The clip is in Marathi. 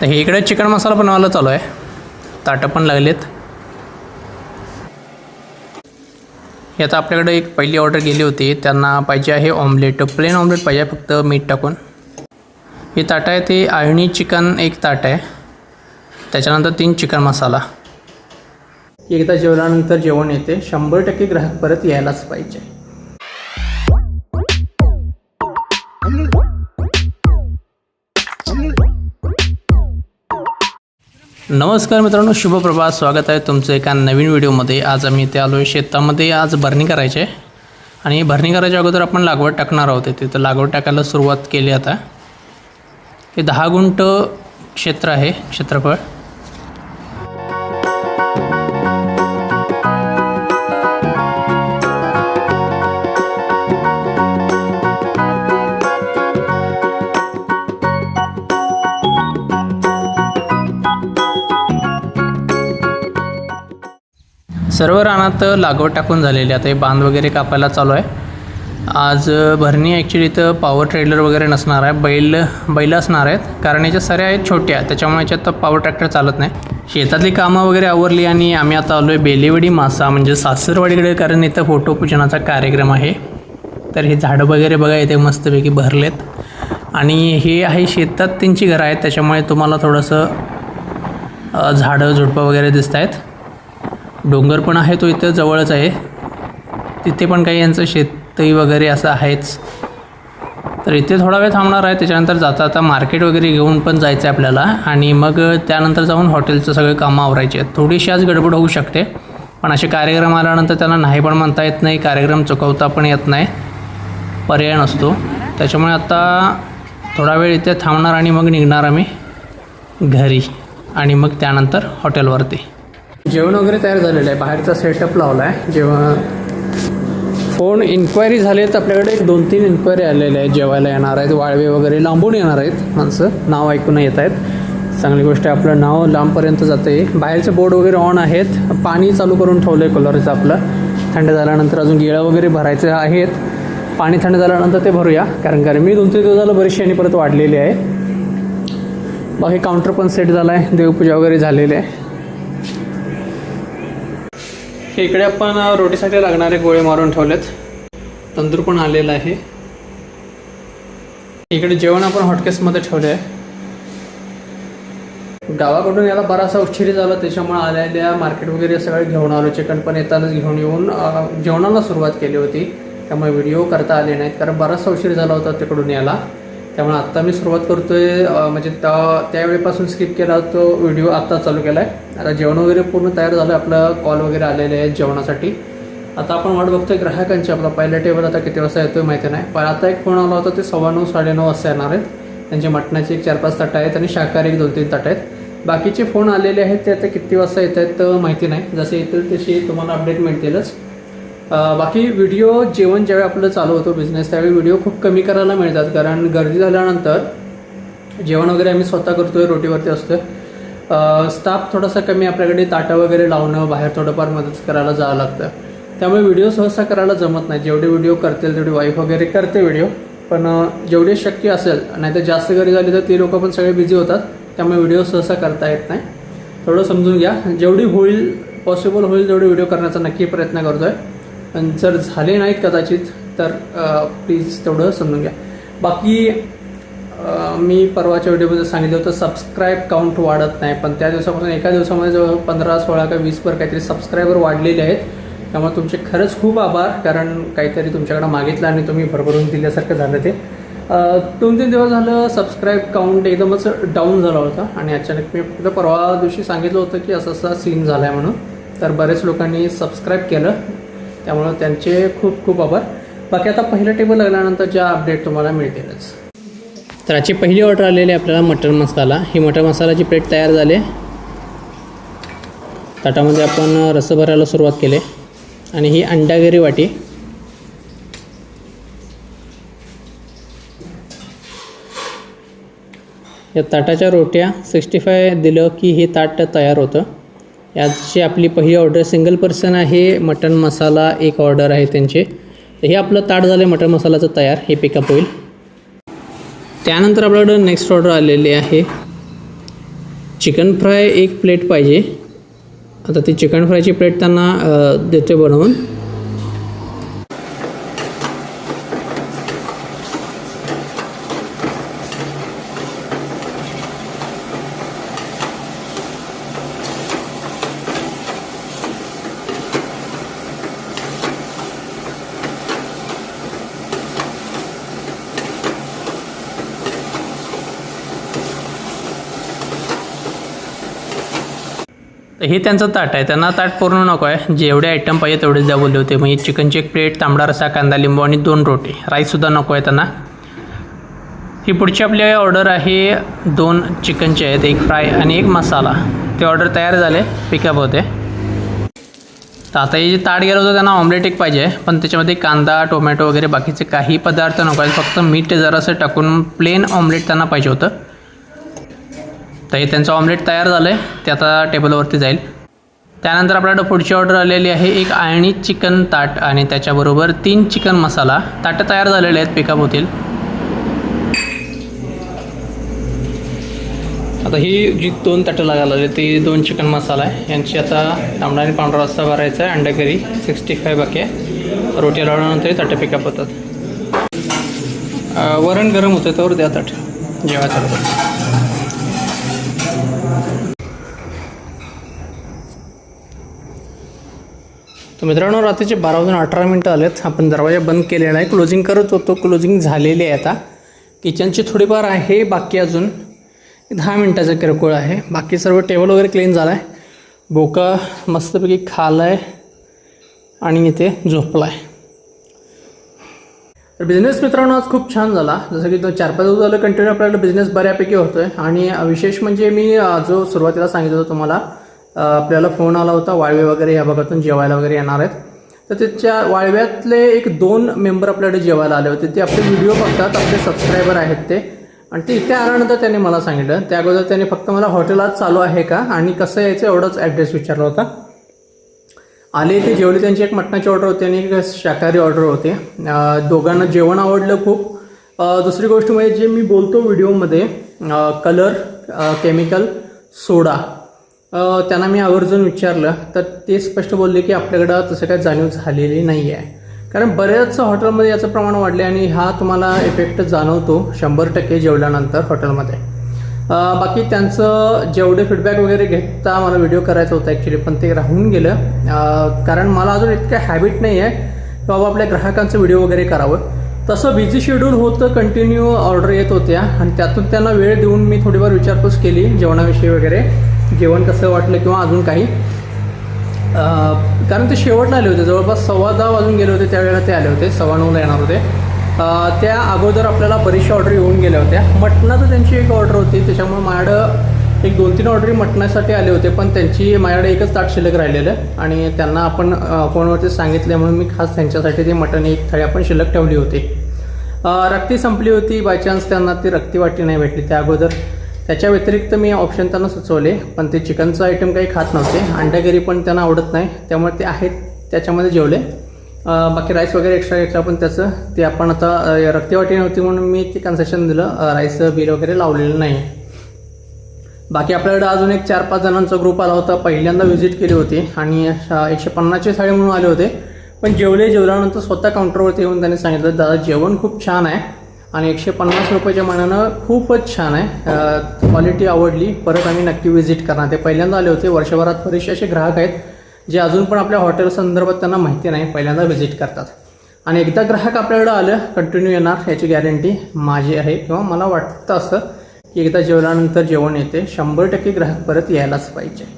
तर हे इकडे चिकन मसाला बनवायला चालू आहे. ताटं पण लागलेत. हे आता आपल्याकडे एक पहिली ऑर्डर गेली होती. त्यांना पाहिजे आहे ऑमलेट प्लेन ऑमलेट पाहिजे फक्त मीठ टाकून. हे ताटं आहे ते आळणी चिकन एक ताट आहे. त्याच्यानंतर तीन चिकन मसाला. एकदा जेवल्यानंतर जेवण येते. शंभर टक्के ग्राहक परत यायलाच पाहिजे. नमस्कार मित्रांनो शुभप्रभात स्वागत आहे तुमचं एका नवीन व्हिडिओमध्ये. आज आम्ही ते आलो आहे शेतामध्ये आज भरणी करायची आहे. आणि भरणी करायच्या अगोदर आपण लागवड टाकणार आहोत इथे. तर लागवड टाकायला सुरुवात केली आता. हे दहा गुंट क्षेत्र आहे क्षेत्रफळ. सर्व रानात लागवड टाकून झालेली आहे. आता हे बांध वगैरे कापायला चालू आहे. आज भरणी ॲक्च्युली इथं पॉवर ट्रेलर वगैरे नसणार आहे. बैल बैल असणार आहेत. कारण याच्या सऱ्या आहेत छोट्या. त्याच्यामुळे याच्यात पॉवर ट्रॅक्टर चालत नाही. शेतातली कामं वगैरे आवरली आणि आम्ही आता आलो आहे बेलेवडी मासा म्हणजे सासरवाडीकडे कारण इथं फोटोपूजनाचा कार्यक्रम आहे. तर हे झाडं वगैरे बघा इथे मस्तपैकी भरलेत. आणि हे आहे शेतात त्यांची घरं आहेत. त्याच्यामुळे तुम्हाला थोडंसं झाडं झुडपं वगैरे दिसत आहेत डोंगर पण आहे तो इथं जवळच आहे. तिथे पण काही यांचं शेतही वगैरे असं आहेच. तर इथे थोडा वेळ थांबणार आहे त्याच्यानंतर जाता आता मार्केट वगैरे घेऊन पण जायचं आहे आपल्याला. आणि मग त्यानंतर जाऊन हॉटेलचं सगळे कामं आवरायचे आहेत. थोडीशी आज गडबड होऊ शकते पण असे कार्यक्रम आल्यानंतर त्यांना नाही पण म्हणता येत नाही कार्यक्रम चुकवता पण येत नाही. पर्याय नसतो. त्याच्यामुळे आता थोडा वेळ इथे थांबणार आणि मग निघणार आम्ही घरी. आणि मग त्यानंतर हॉटेलवरती. जेवण वगैरे तयार झालेलं आहे. बाहेरचा सेटअप लावला आहे जेव्हा फोन इन्क्वायरी झाली आहेत आपल्याकडे एक दोन तीन इन्क्वायरी आलेल्या आहेत. जेवायला येणार आहेत. वाळवे वगैरे लांबून येणार आहेत माणसं. नाव ऐकून येत आहेत. चांगली गोष्ट आहे. आपलं नाव लांबपर्यंत जाते आहे बाहेरचे बोर्ड वगैरे ऑन आहेत. पाणी चालू करून ठेवलं आहे कूलरचं आपलं. थंड झाल्यानंतर अजून गिळं वगैरे भरायचे आहेत. पाणी थंड झाल्यानंतर ते भरूया. कारण गरमी दोन तीन दिवस झालं बरीचशी आणि परत वाढलेली आहे. बाकी काउंटर पण सेट झाला आहे देवपूजा वगैरे झालेली आहे. हे इकडे आपण रोटीसाठी लागणारे गोळे मारून ठेवलेत. तंदूर पण आलेला आहे. इकडे जेवण आपण हॉटकेसमध्ये ठेवले आहे गावाकडून याला बराचसा उशिरी झाला त्याच्यामुळे आलेल्या मार्केट वगैरे सगळं घेऊन आलो. चिकन पण येतानाच घेऊन येऊन जेवणाला सुरुवात केली होती. त्यामुळे व्हिडिओ करता आले नाहीत कारण बराचसा उशीर झाला होता तिकडून याला त्यामुळे आत्ता मी सुरुवात करतोय म्हणजे त्या त्यावेळेपासून स्किप केला तो व्हिडिओ आत्ता चालू केला आहे आता जेवण वगैरे पूर्ण तयार झालं आपलं कॉल वगैरे आलेले आहेत जेवणासाठी. आता आपण वाट बघतोय ग्राहकांची आपला पहिला टेबल आता किती वाजता येतोय माहिती नाही. पण आता एक फोन आला होता ते सव्वा नऊ साडेनऊ वाजता येणार आहेत. त्यांचे मटणाचे एक चार पाच ताटं आहेत आणि शाकाहारी एक दोन तीन ताटं आहेत. बाकीचे फोन आलेले आहेत ते आता किती वाजता येत आहेत तर माहिती नाही. जसे येतील तशी तुम्हाला अपडेट मिळतीलच. बाकी व्हिडिओ जेवण ज्यावेळी आपलं चालू होतो बिझनेस त्यावेळी व्हिडिओ खूप कमी करायला मिळतात. कारण गर्दी झाल्यानंतर जेवण वगैरे आम्ही स्वतः करतोय रोटीवरती असतोय. स्टाफ थोडासा कमी आपल्याकडे ताटं वगैरे लावणं बाहेर थोडंफार मदत करायला जावं लागतं. त्यामुळे व्हिडिओ सहसा करायला जमत नाही. जेवढे व्हिडिओ करतील तेवढी वाईफ वगैरे करते व्हिडिओ पण जेवढे शक्य असेल नाही तर जास्त घरी झाली तर ती लोक पण सगळे बिझी होतात. त्यामुळे व्हिडिओ सहसा करता येत नाही. थोडं समजून घ्या. जेवढी होईल पॉसिबल होईल तेवढे व्हिडिओ करण्याचा नक्की प्रयत्न करतो आहे पण जर झाले नाहीत कदाचित तर प्लीज तेवढं समजून घ्या. बाकी मी परवाच्या व्हिडिओमध्ये सांगितलं होतं सबस्क्राईब काउंट वाढत नाही. पण त्या दिवसापासून एका दिवसामध्ये जवळ पंधरा सोळा का वीसवर काहीतरी सबस्क्रायबर वाढलेले आहेत. त्यामुळे तुमचे खरंच खूप आभार कारण काहीतरी तुमच्याकडे मागितलं आणि तुम्ही भरभरून दिल्यासारखं झालं ते. दोन तीन दिवस झालं सबस्क्राईब काउंट एकदमच डाऊन झाला होता. आणि अचानक मी फक्त परवा दिवशी सांगितलं होतं की असं असा सीन झाला आहे म्हणून. तर बरेच लोकांनी सबस्क्राईब केलं. त्यामुळं त्यांचे खूप खूप आभार. बाकी आता पहिलं टेबल लागल्यानंतर ज्या अपडेट तुम्हाला मिळतीलच. तर आजची पहिली ऑर्डर आलेली आहे आपल्याला मटन मसाला. ही मटन मसाल्याची प्लेट तयार झाली. ताटामध्ये आपण रस भरायला सुरुवात केली. आणि ही अंडागिरी वाटी. या ताटाच्या रोट्या सिक्स्टी फाय दिलं की हे ताट तयार होतं. याची आपली पहिली ऑर्डर सिंगल पर्सन आहे. मटन मसाला एक ऑर्डर आहे त्यांचे. तर हे आपलं ताट झालं आहे मटन मसाल्याचं तयार. हे पिकअप होईल. त्यानंतर आपल्याकडं नेक्स्ट ऑर्डर आलेली आहे. चिकन फ्राय एक प्लेट पाहिजे. आता ती चिकन फ्रायची प्लेट त्यांना देते बनवून. तर हे त्यांचं ताट आहे. त्यांना ताट पूर्ण नको आहे. जेवढे आयटम पाहिजे तेवढेच द्या बोलले होते. म्हणजे चिकनची एक प्लेट तांबडा रसा कांदा लिंबू आणि दोन रोटी. राईससुद्धा नको आहे त्यांना. ही पुढची आपली ऑर्डर आहे दोन चिकनचे आहेत. एक फ्राय आणि एक मसाला ते ऑर्डर तयार झाले. पिकअप होते. तर आता हे जे ताट गेलं होतं त्यांना ऑमलेट एक पाहिजे. पण त्याच्यामध्ये कांदा टोमॅटो वगैरे बाकीचे काही पदार्थ नको आहेत. फक्त मीठ जरासं टाकून प्लेन ऑमलेट त्यांना पाहिजे होतं. तर हे त्यांचं ऑमलेट तयार झालं आहे ते आता टेबलवरती जाईल. त्यानंतर आपल्याकडं पुढची ऑर्डर आलेली आहे एक आळणी चिकन ताट आणि त्याच्याबरोबर तीन चिकन मसाला ताटं तयार झालेले आहेत पिकअप होतील आता ही जी दोन ताटं लागायला लागली ती दोन चिकन मसाला आहे. यांची आता तांबडा आणि पांढरा रस्ता भरायचा आहे अंडा करी सिक्स्टी फाय बाकी आहे. रोटी लावल्यानंतर ताटं पिकअप होतात वरण गरम होतं त्यावर द्या ताट. जेवायचं तर मित्रांनो रात्रीचे बारा वाजून अठरा मिनटं आलेत. आपण दरवाजा बंद केलेला आहे. क्लोजिंग करत होतो. क्लोजिंग झालेली आहे आता. किचनची थोडीफार आहे बाकी अजून. दहा मिनटाचा किरकोळ आहे. बाकी सर्व टेबल वगैरे क्लीन झाला आहे बोका मस्तपैकी खाला आहे आणि इथे झोपला आहे तर बिझनेस मित्रांनो आज खूप छान झाला. जसं की तो चार पाच दिवस झालं कंटिन्यू आपल्याला बिझनेस बऱ्यापैकी होतो आहे आणि विशेष म्हणजे मी जो सुरुवातीला सांगितलं होतं तुम्हाला आपल्याला फोन आला होता वाळवे वगैरे या भागातून जेवायला वगैरे येणार आहेत. तर त्याच्या वाळव्यातले एक दोन मेंबर आपल्याकडे जेवायला आले होते. ते आपले व्हिडिओ बघतात आपले सबस्क्रायबर आहेत ते. आणि ते इथे आल्यानंतर त्यांनी मला सांगितलं. त्या अगोदर त्यांनी फक्त मला हॉटेल आज चालू आहे का आणि कसं यायचं एवढंच ॲड्रेस विचारला होता. आले ते जेवले त्यांची एक मटणाची ऑर्डर होती आणि एक शाकाहारी ऑर्डर होते. दोघांना जेवण आवडलं खूप. दुसरी गोष्ट म्हणजे जे मी बोलतो व्हिडिओमध्ये कलर केमिकल सोडा त्यांना मी आवर्जून विचारलं तर ते स्पष्ट बोलले की आपल्याकडं तसं काही जाणीव झालेली नाही आहे कारण बऱ्याच हॉटेलमध्ये याचं प्रमाण वाढले आणि हा तुम्हाला इफेक्ट जाणवतो शंभर टक्के जेवल्यानंतर हॉटेलमध्ये. बाकी त्यांचं जेवढे फीडबॅक वगैरे घेता मला व्हिडिओ करायचा होता ॲक्च्युली पण ते राहून गेलं. कारण मला अजून इतकं हॅबिट नाही आहे की बाबा आपल्या ग्राहकांचं व्हिडिओ वगैरे करावं. तसं बिझी शेड्यूल होतं कंटिन्यू ऑर्डर येत होत्या. आणि त्यातून त्यांना वेळ देऊन मी थोडीफार विचारपूस केली जेवणाविषयी वगैरे. जेवण कसं वाटलं किंवा अजून काही. कारण ते शेवटला आले होते. जवळपास सव्वा दहा वाजून गेले होते त्यावेळेला ते आले होते. सव्वा नऊला येणार होते. त्या अगोदर आपल्याला बरीचशा ऑर्डर येऊन गेल्या होत्या. मटणाचं त्यांची एक ऑर्डर होती. त्याच्यामुळे माझ्याकडं एक दोन तीन ऑर्डरी मटणासाठी आले होते. पण त्यांची माझ्याकडे एकच ताट शिल्लक राहिलेलं. आणि त्यांना आपण फोनवरती सांगितले म्हणून मी खास त्यांच्यासाठी ते मटण एक थाळी आपण शिल्लक ठेवली होती. रक्ती संपली होती. बाय चान्स त्यांना ती रक्ती वाटी नाही भेटली त्या अगोदर. त्याच्या व्यतिरिक्त मी ऑप्शन त्यांना सुचवले पण ते चिकनचं आयटम काही खात नव्हते. अंड्यागिरी पण त्यांना आवडत नाही. त्यामुळे ते आहेत त्याच्यामध्ये जेवले. बाकी राईस वगैरे एक्स्ट्रा घेतला पण त्याचं. ते आपण आता रक्तीवाटी नव्हती म्हणून मी ते कन्सेशन दिलं. राईसचं बिल वगैरे लावलेलं नाही. बाकी आपल्याकडे अजून एक चार पाच जणांचा ग्रुप आला होता. पहिल्यांदा व्हिजिट केली होती. आणि एकशे पन्नासचे साडे म्हणून आले होते. पण जेवले जेवल्यानंतर स्वतः काउंटरवरती येऊन त्यांनी सांगितलं दादा जेवण खूप छान आहे आणि एकशे पन्नास रुपयाच्या मानानं खूपच छान आहे. क्वालिटी आवडली. परत आम्ही नक्की व्हिजिट करणार. ते पहिल्यांदा आले होते. वर्षभरात बरेचसे असे ग्राहक आहेत जे अजून पण आपल्या हॉटेल संदर्भात त्यांना माहिती नाही पहिल्यांदा व्हिजिट करतात. आणि एकदा ग्राहक आपल्याकडं आलं कंटिन्यू येणार याची गॅरंटी माझी आहे. किंवा मला वाटतं असं की एकदा जेवल्यानंतर जेवण येते. शंभर टक्के ग्राहक परत यायलाच पाहिजे.